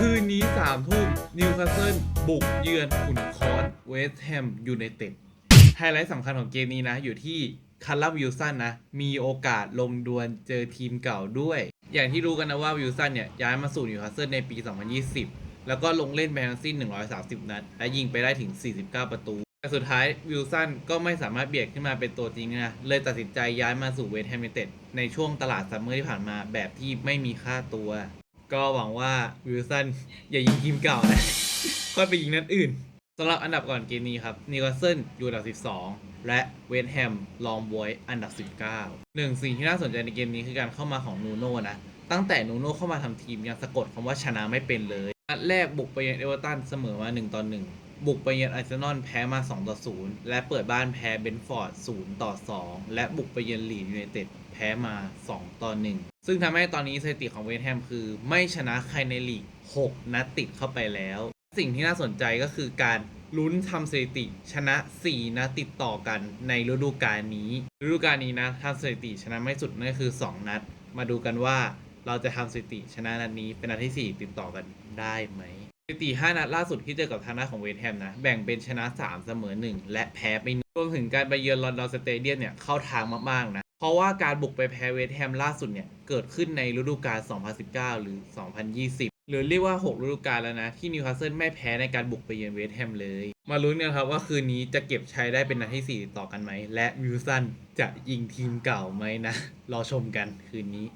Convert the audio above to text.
คืนนี้สามทุ่มนิวคาสเซิลบุกเยือนขุนคอนเวสต์แฮมยูไนเต็ดไฮไลท์สำคัญของเกมนี้นะ อยู่ที่คาร์ลวิลสันนะ มีโอกาสลงดวลเจอทีมเก่าด้วย อย่างที่รู้กันนะว่าวิลสันเนี่ย ย้ายมาสู่นิวคาสเซิลในปี 2020 แล้วก็ลงเล่นแมนซิน130 นัด และยิงไปได้ถึง 49 ประตู แต่สุดท้ายวิลสันก็ไม่สามารถเบียดขึ้นมาเป็นตัวจริงนะ เลยตัดสินใจย้ายมาสู่เวสต์แฮมยูไนเต็ดในช่วงตลาดซัมเมอร์ที่ผ่านมาแบบที่ไม่มีค่าตัว ก็หวังว่าวิลสันอย่ายิงทีมเก่านะค่อยไปยิงนัดอื่นสำหรับอันดับก่อนเกมนี้ครับนิวคาสเซิลอยู่อันดับ 12 และเวสแฮมลองบวยอันดับ 19หนึ่งสิ่งที่น่าสนใจในเกมนี้คือการเข้ามาของนูโน่นะ ตั้งแต่นูโน่เข้ามาทำทีมยังสะกดคำว่าชนะไม่เป็นเลย นัดแรกบุกไปเยือนเอเวอร์ตันเสมอมา1ต่อ1บุกไปเยือนอาร์เซนอลแพ้มา 2 ต่อ 0 และเปิดบ้านแพ้เบนฟอร์ด 0 ต่อ 2 และบุกไปเยือนลีดยูไนเต็ดแพ้มา 2 ต่อ 1 ซึ่งทำให้ตอนนี้สถิติของเวสต์แฮมคือ ไม่ชนะใครในลีก 6 นัดติดเข้าไปแล้ว สิ่งที่น่าสนใจก็คือการลุ้นทำสถิติชนะ 4 นัดติดต่อกันในฤดูกาลนี้ ฤดูกาลนี้นะทำสถิติชนะไม่สุดนั่นคือ 2 นัด มาดูกันว่า เราจะทำสถิติชนะนัดนี้เป็นนัดที่ 4 ติดต่อกันได้ไหมสถิติ 5 นัดล่าสุดที่เจอกับทางด้านของเวสต์แฮมนะ แบ่งเป็นชนะ 3 เสมอ 1 และแพ้ไปหนึ่งรวมถึงการไปเยือนลอนดอนสเตเดียมเนี่ยเข้าทางมากๆนะ เพราะว่าการบุกไปแพ้เวสต์แฮมล่าสุดเนี่ย เกิดขึ้นในฤดูกาล 2019 หรือ 2020 หรือเรียกว่า 6 ฤดูกาลแล้วนะ ที่นิวคาสเซิลไม่แพ้ในการบุกไปเยือนเวสต์แฮมเลย มาลุ้นกันครับว่าคืนนี้จะเก็บใชัยได้เป็นนัดที่ 4 ติดต่อกันไหมและวิลสันจะยิงทีมเก่าไหมนะรอชมกันคืนนี้